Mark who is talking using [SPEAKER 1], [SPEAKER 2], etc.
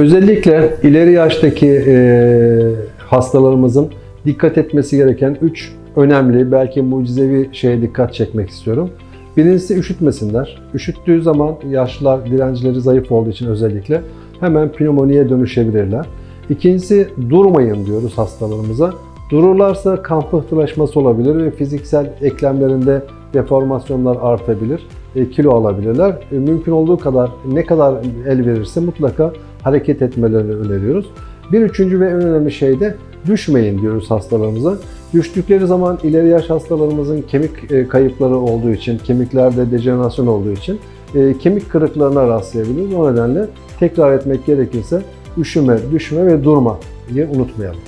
[SPEAKER 1] Özellikle ileri yaştaki e, hastalarımızın dikkat etmesi gereken 3 önemli, belki mucizevi şeye dikkat çekmek istiyorum. Birincisi üşütmesinler. Üşüttüğü zaman yaşlılar direncileri zayıf olduğu için özellikle hemen pnömoniye dönüşebilirler. İkincisi durmayın diyoruz hastalarımıza. Dururlarsa kan pıhtılaşması olabilir ve fiziksel eklemlerinde deformasyonlar artabilir, e, kilo alabilirler. E, mümkün olduğu kadar ne kadar el verirse mutlaka hareket etmelerini öneriyoruz. Bir üçüncü ve en önemli şey de düşmeyin diyoruz hastalarımıza. Düştükleri zaman ileri yaş hastalarımızın kemik e, kayıpları olduğu için, kemiklerde dejenerasyon olduğu için e, kemik kırıklarına rastlayabiliriz. O nedenle tekrar etmek gerekirse üşüme, düşme ve durmayı unutmayalım.